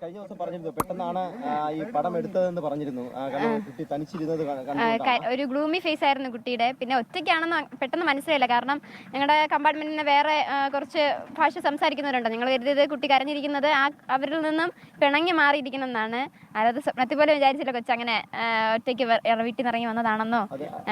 കഴിഞ്ഞ ദിവസം പറഞ്ഞിരുന്നു പെട്ടെന്നാണ് ഈ പടം എടുത്തതെന്ന് പറഞ്ഞിരുന്നു. കുട്ടി തനിച്ചിരുന്നത് ഒരു ഗ്ലൂമി ഫേസ് ആയിരുന്നു കുട്ടിയുടെ. പിന്നെ ഒറ്റയ്ക്കാണെന്ന് പെട്ടെന്ന് മനസ്സിലായില്ല. കാരണം ഞങ്ങളുടെ കമ്പാർട്ട്മെന്റിന് വേറെ കുറച്ച് ഭാഷ സംസാരിക്കുന്നവരുണ്ട്. ഞങ്ങൾ കരുതിയത് കുട്ടി കരഞ്ഞിരിക്കുന്നത് ആ അവരിൽ നിന്നും പിണങ്ങി മാറിയിരിക്കുന്നതാണ് അതായത് സ്വപ്നത്തിൽ പോലും വിചാരിച്ചില്ല കൊച്ചു അങ്ങനെ ഒറ്റയ്ക്ക് വീട്ടിൽ നിന്ന് ഇറങ്ങി വന്നതാണെന്നോ.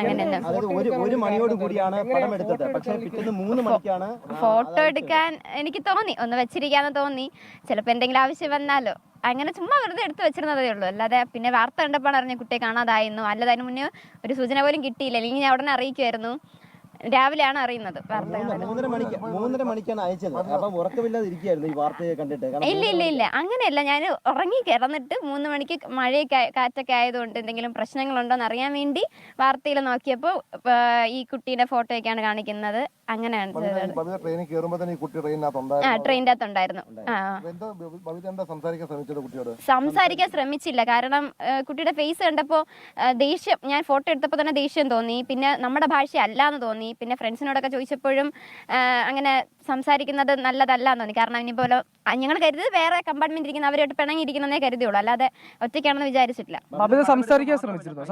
അങ്ങനെ ഒരു ഒരു മണിയോട് കൂടിയാണ് പടം എടുത്തത്. പക്ഷെ പിറ്റേന്ന് മൂന്ന് മണിക്കാണ് ഫോട്ടോ എടുക്കാൻ എനിക്ക് തോന്നി. ഒന്ന് വെച്ചിരിക്കാന്ന് തോന്നി. ചിലപ്പോൾ എന്തെങ്കിലും ആവശ്യം വന്നാലോ. അങ്ങനെ ചുമ്മാ വെറുതെ എടുത്ത് വെച്ചിരുന്നതേ ഉള്ളൂ. അല്ലാതെ പിന്നെ വാർത്ത കണ്ടപ്പോൾ അറിഞ്ഞ കുട്ടിയെ കാണാതായിരുന്നു അല്ലാതെ അതിന് മുന്നേ ഒരു സൂചന പോലും കിട്ടിയില്ല. അല്ലെങ്കിൽ ഞാൻ ഉടനെ അറിയിക്കുമായിരുന്നു രാവിലെയാണ് അറിയുന്നത് വാർത്ത മൂന്ന് മൂന്നര മണിക്ക് മൂന്നര മണിക്കാണ് അയച്ചത്. അപ്പം ഉറക്കമില്ലാതെ ഇരിക്കുകയായിരുന്നു ഈ വാർത്തയെ കണ്ടിട്ട്. ഇല്ല ഇല്ല ഇല്ല. അങ്ങനെയല്ല. ഞാൻ ഉറങ്ങി കിടന്നിട്ട് മൂന്ന് മണിക്ക് മഴയൊക്കെ കാറ്റൊക്കെ ആയതുകൊണ്ട് എന്തെങ്കിലും പ്രശ്നങ്ങളുണ്ടോ എന്ന് അറിയാൻ വേണ്ടി വാർത്തയിൽ നോക്കിയപ്പോൾ ഈ കുട്ടിയുടെ ഫോട്ടോയൊക്കെയാണ് കാണിക്കുന്നത്. അങ്ങനെയാണ്. ട്രെയിനിൽ കയറുമ്പോൾ തന്നെ ഈ കുട്ടി ആ ട്രെയിനിന്റെ അകത്തുണ്ടായിരുന്നു. സംസാരിക്കാൻ ശ്രമിച്ചത് കുട്ടിയോട്? സംസാരിക്കാൻ ശ്രമിച്ചില്ല. കാരണം കുട്ടിയുടെ ഫേസ് കണ്ടപ്പോൾ ദേഷ്യം ഞാൻ ഫോട്ടോ എടുത്തപ്പോൾ തന്നെ ദേഷ്യം തോന്നി. പിന്നെ നമ്മുടെ ഭാഷ അല്ല എന്ന് തോന്നി. പിന്നെ ഫ്രണ്ട്സിനോടൊക്കെ ചോദിച്ചപ്പോഴും അങ്ങനെ സംസാരിക്കുന്നത് നല്ലതല്ല എന്ന് തോന്നി. കാരണം ഇനി പോലെ ഞങ്ങൾ കരുതി വേറെ കമ്പാർട്ട്മെന്റ് ഇരിക്കുന്ന അവരോട്ട് പിണങ്ങിയിരിക്കുന്നതേ കരുതിയുള്ളൂ. അല്ലാതെ ഒറ്റയ്ക്കാണെന്ന് വിചാരിച്ചിട്ടില്ല. സംസാരിക്കാൻ ശ്രമിച്ചിരുന്നു?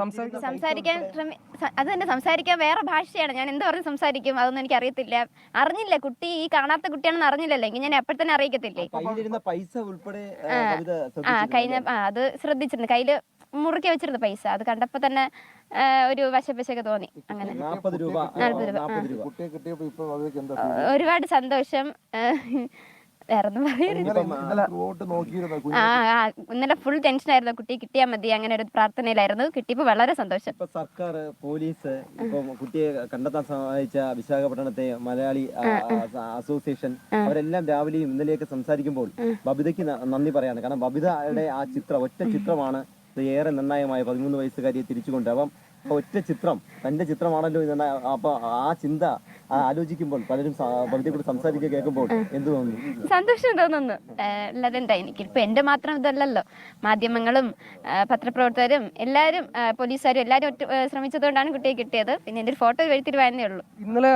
സംസാരിക്കാൻ ശ്രമി അത് തന്നെ സംസാരിക്കാൻ വേറെ ഭാഷയാണ്. ഞാൻ എന്ത് പറഞ്ഞ് സംസാരിക്കും? അതൊന്നും എനിക്ക് അറിയത്തില്ല അറിഞ്ഞില്ല? കുട്ടി ഈ കാണാത്ത കുട്ടിയാണെന്ന് അറിഞ്ഞില്ലല്ലോ. എങ്കിൽ ഞാൻ എപ്പോഴത്തന്നെ തന്നെ അറിയിക്കത്തില്ലേ? പൈസ ഉൾപ്പെടെ ആ, കവിത ആ ശ്രദ്ധിച്ചിരുന്നു. കഴിഞ്ഞ അത് ശ്രദ്ധിച്ചിരുന്നു കയ്യിൽ മുറുക്കി വെച്ചിരുന്നു പൈസ. അത് കണ്ടപ്പോ തന്നെ ഒരു വശപ്പശൊക്കെ തോന്നി. അങ്ങനെ. നാൽപ്പത് രൂപ. നാൽപ്പത് രൂപ, കുട്ടിയെ കിട്ടിയപ്പോൾ എന്താ ഒരുപാട് സന്തോഷം. ആ, ഇന്നലെ ആ ഫുൾ ടെൻഷൻ ആയിരുന്നു. കുട്ടി കിട്ടിയാൽ മതി. അങ്ങനെ ഒരു പ്രാർത്ഥനയിലായിരുന്നു. കിട്ടിയപ്പോൾ വളരെ സന്തോഷം. ഇപ്പൊ സർക്കാർ പോലീസ് ഇപ്പൊ കുട്ടിയെ കണ്ടെത്താൻ സഹായിച്ച വിശാഖപട്ടണത്തെ മലയാളി അസോസിയേഷൻ അവരെല്ലാം രാവിലെയും ഇന്നലെയൊക്കെ സംസാരിക്കുമ്പോൾ ബബിതയ്ക്ക് നന്ദി പറയാണ് കാരണം ബബിതയുടെ ആ ചിത്രം ഒറ്റ ചിത്രമാണ് ഏറെ നിർണായകമായ പതിമൂന്ന് വയസ്സുകാരിയെ തിരിച്ചുകൊണ്ട് അപ്പം ഒറ്റ ചിത്രം തന്റെ ചിത്രമാണല്ലോ ഇത് നിർണായ- അപ്പൊ ആ ചിന്ത ആലോചിക്കുമ്പോൾ പലരും ബബിതയെ സംസാരിക്കുക കേൾക്കുമ്പോൾ എന്ത് തോന്നുന്നു? സന്തോഷം തോന്നുന്നു എന്താ എനിക്ക് ഇപ്പൊ എന്റെ മാത്രം ഇതല്ലല്ലോ. മാധ്യമങ്ങളും പത്രപ്രവർത്തകരും എല്ലാരും പോലീസുകാരും എല്ലാവരും ഒറ്റ ശ്രമിച്ചതുകൊണ്ടാണ് കുട്ടിയെ കിട്ടിയത്. പിന്നെ എന്റെ ഒരു ഫോട്ടോ വഴിത്തിരുവായിരുന്നേ ഉള്ളൂ. ഇന്നലെ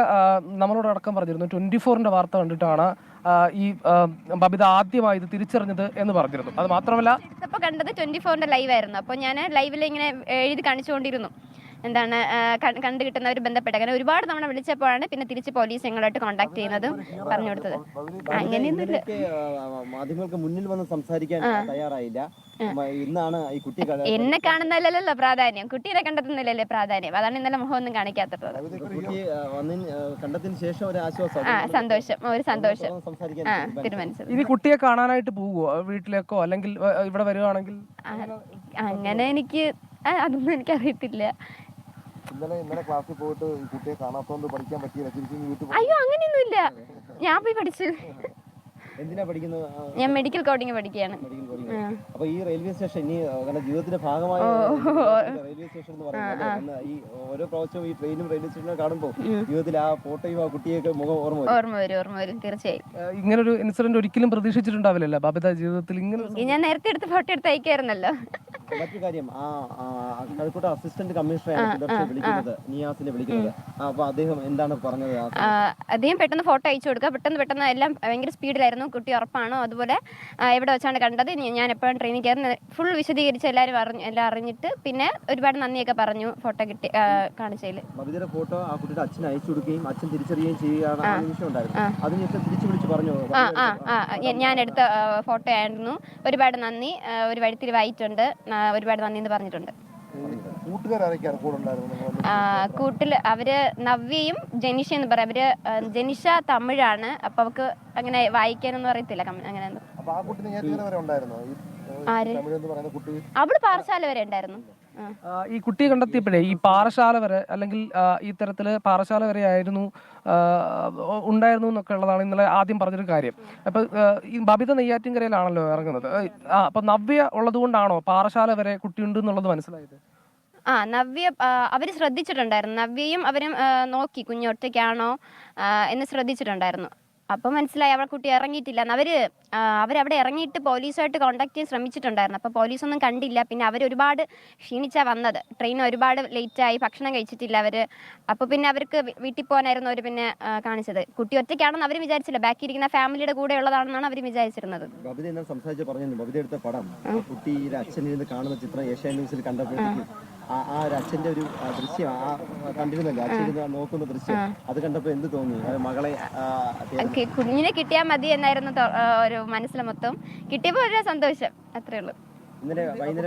നമ്മളോട് അടക്കം പറഞ്ഞിരുന്നു ട്വന്റി ഫോറിന്റെ വാർത്ത കണ്ടിട്ടാണ് ഈ ബബിത ആദ്യമായി ഇത് തിരിച്ചറിഞ്ഞത് എന്ന് പറഞ്ഞിരുന്നു. അത് മാത്രമല്ല എടുത്തപ്പോൾ കണ്ടത് ട്വന്റി ഫോറിന്റെ ലൈവ് ആയിരുന്നു അപ്പൊ ഞാൻ ലൈവിൽ ഇങ്ങനെ എഴുതി കാണിച്ചുകൊണ്ടിരുന്നു. എന്താണ് കണ്ടു കിട്ടുന്നവർ ബന്ധപ്പെട്ട് അങ്ങനെ ഒരുപാട് തവണ വിളിച്ചപ്പോഴാണ് പിന്നെ തിരിച്ച് പോലീസ് ഞങ്ങളായിട്ട് കോൺടാക്ട് ചെയ്യുന്നതും പറഞ്ഞു കൊടുത്തത്. അങ്ങനെയൊന്നുമില്ല. മാധ്യമങ്ങൾക്ക് മുന്നിൽ വന്ന് സംസാരിക്കാൻ തയ്യാറായില്ല. മ- ഇന്നാണ് ഈ കുട്ടി എന്നെ കാണുന്നതിലല്ലോ പ്രാധാന്യം. കുട്ടീനെ കണ്ടെത്തുന്നില്ലല്ലേ പ്രാധാന്യം. അതാണ് ഇന്നലെ മുഖം ഒന്നും കാണിക്കാത്തത് കുട്ടി ആ, കണ്ടതിന് ശേഷം ഒരു ആശ്വാസം. ആ സന്തോഷം. ഒരു സന്തോഷം. തീരുമാനിച്ചത്. ഇനി കുട്ടിയെ കാണാനായിട്ട് പോവുമോ വീട്ടിലേക്കോ? അല്ലെങ്കിൽ ഇവിടെ വരുവാണെങ്കിൽ? അങ്ങനെ എനിക്ക് അതൊന്നും എനിക്കറിയത്തില്ല. ഇന്നലെ ഇന്നലെ ക്ലാസ്സിൽ പോയിട്ട് കുട്ടിയെ കാണാത്തോണ്ട് പഠിക്കാൻ പറ്റിയില്ല. തിരിച്ച് ഇങ്ങ് വീട്ടിൽ പോയി. അയ്യോ അങ്ങനെയൊന്നുമില്ല. ഞാൻ പോയി പഠിച്ചു. എന്തിനാ പഠിക്കുന്നത്? ഞാൻ മെഡിക്കൽ കോഡിങ് പഠിക്കുകയാണ്. അപ്പൊ ഈ റെയിൽവേ സ്റ്റേഷൻ ഇനി കാരണം ജീവിതത്തിന്റെ ഭാഗമായ റെയിൽവേ സ്റ്റേഷൻ എന്ന് പറയുന്നത് ഈ ഓരോ പ്രാവശ്യവും ഈ ട്രെയിനും റെയിൽവേ സ്റ്റേഷനും കാണുമ്പോൾ ജീവിതത്തിൽ ആ ഫോട്ടോയും ആ കുട്ടിയൊക്കെ മുഖം ഓർമ്മ വരും. ഓർമ്മ വരും ഓർമ്മ വരും. തീർച്ചയായും. ഇങ്ങനെ ഇങ്ങനൊരു ഇൻസിഡന്റ് ഒരിക്കലും പ്രതീക്ഷിച്ചിട്ടുണ്ടാവില്ലല്ലോ? ബാബിത ജീവിതത്തിൽ ഇങ്ങനെ ഞാൻ നേരത്തെ എടുത്ത് ഫോട്ടോ എടുത്ത് അയക്കായിരുന്നല്ലോ മറ്റു കാര്യം ആ ആ, കോഴിക്കോട് അസിസ്റ്റന്റ് കമ്മീഷണറാണ് വിളിക്കുന്നത് നിയാസിനെ വിളിക്കുന്നത്. അപ്പൊ അദ്ദേഹം എന്താണ് പറഞ്ഞത് അദ്ദേഹം പെട്ടെന്ന് ഫോട്ടോ അയച്ചു കൊടുക്കുക. പെട്ടെന്ന് പെട്ടെന്ന് എല്ലാം ഭയങ്കര സ്പീഡിലായിരുന്നു. കുട്ടി ഉറപ്പാണോ? അതുപോലെ എവിടെ വെച്ചാണ് കണ്ടത്? ഞാൻ എപ്പോഴും ട്രെയിനിൽ കയറുന്നത് ഫുൾ വിശദീകരിച്ച് എല്ലാവരും അറിഞ്ഞു എല്ലാം അറിഞ്ഞിട്ട് പിന്നെ ഒരുപാട് നന്ദിയൊക്കെ പറഞ്ഞു ഫോട്ടോ കിട്ടി കാണിച്ചതിൽ ഫോട്ടോ ആ കുട്ടിയുടെ അച്ഛൻ അയച്ചു കൊടുക്കുകയും അച്ഛൻ തിരിച്ചറിയുകയും ചെയ്യുകയാണ് ആ നിമിഷം ഉണ്ടായിരുന്നു അതിനുശേഷം തിരിച്ചു ആ ആ ആ ഞാൻ എടുത്ത ഫോട്ടോ ആയിരുന്നു. ഒരുപാട് നന്ദി. ഒരു വഴിത്തിരിവായിട്ടുണ്ട് ഒരുപാട് നന്ദി എന്ന് പറഞ്ഞിട്ടുണ്ട്. കൂട്ടിൽ അവർ നവ്യയും ജനിഷ എന്ന് പറയാം. അവർ ജനീഷ തമിഴാണ്. അപ്പൊ അവക്ക് അങ്ങനെ വായിക്കാനൊന്നും അറിയത്തില്ല അങ്ങനെ അവൾ പാറശാല വരെ ഉണ്ടായിരുന്നു. ഈ കുട്ടിയെ കണ്ടെത്തിയപ്പോഴേ ഈ പാറശാല വരെ അല്ലെങ്കിൽ ഈ തരത്തിൽ പാറശാല വരെ ആയിരുന്നു ഉണ്ടായിരുന്നു എന്നൊക്കെ ഉള്ളതാണ് ഇന്നലെ ആദ്യം പറഞ്ഞൊരു കാര്യം. അപ്പൊ ഈ ബബിത നെയ്യാറ്റിൻകരയിലാണല്ലോ ഇറങ്ങുന്നത്. ആ അപ്പൊ നവ്യ ഉള്ളത് കൊണ്ടാണോ പാറശാല വരെ കുട്ടിയുണ്ട് എന്നുള്ളത് മനസ്സിലായത്? ആ നവ്യ അവർ ശ്രദ്ധിച്ചിട്ടുണ്ടായിരുന്നു. നവ്യയും അവരും നോക്കി കുഞ്ഞൊറ്റയ്ക്കാണോ എന്ന് ശ്രദ്ധിച്ചിട്ടുണ്ടായിരുന്നു. അപ്പം മനസ്സിലായി അവൾ കുട്ടി ഇറങ്ങിയിട്ടില്ല. ആ, അവരവിടെ ഇറങ്ങിയിട്ട് പോലീസുമായിട്ട് കോൺടാക്ട് ചെയ്യാൻ ശ്രമിച്ചിട്ടുണ്ടായിരുന്നു. അപ്പോൾ പോലീസൊന്നും കണ്ടില്ല. പിന്നെ അവർ ഒരുപാട് ക്ഷീണിച്ചാ വന്നത്. ട്രെയിൻ ഒരുപാട് ലേറ്റ് ആയി ഭക്ഷണം കഴിച്ചിട്ടില്ല അവർ. അപ്പോൾ പിന്നെ അവർക്ക് വീട്ടിൽ പോകാനായിരുന്നു അവർ പിന്നെ കാണിച്ചത്. കുട്ടി ഒറ്റയ്ക്കാണെന്ന് അവർ വിചാരിച്ചില്ല. ബാക്കി ഇരിക്കുന്ന ഫാമിലിയുടെ കൂടെ ഉള്ളതാണെന്നാണ് അവർ വിചാരിച്ചിരുന്നത്. ബബിത സംസാരിച്ച് പറഞ്ഞു ബബിത എടുത്ത പടം. കുട്ടിയുടെ അച്ഛനിരുന്ന് കാണുന്ന ചിത്രം ഏഷ്യ ന്യൂസിൽ കണ്ടപ്പോഴത്തേക്കും ആ ഒരു അച്ഛന്റെ ഒരു ദൃശ്യം ആ കണ്ടിരുന്നല്ലോ അച്ഛൻ നോക്കുന്ന ദൃശ്യം. അത് കണ്ടപ്പോ എന്ത് തോന്നി? മകളെ കുഞ്ഞിനെ കിട്ടിയാ മതി എന്നായിരുന്നു ഒരു മനസ്സിലെ മൊത്തം. കിട്ടിയപ്പോ ഒരു സന്തോഷം. അത്രേ ഉള്ളൂ. ഇന്നലെ വൈകുന്നേരം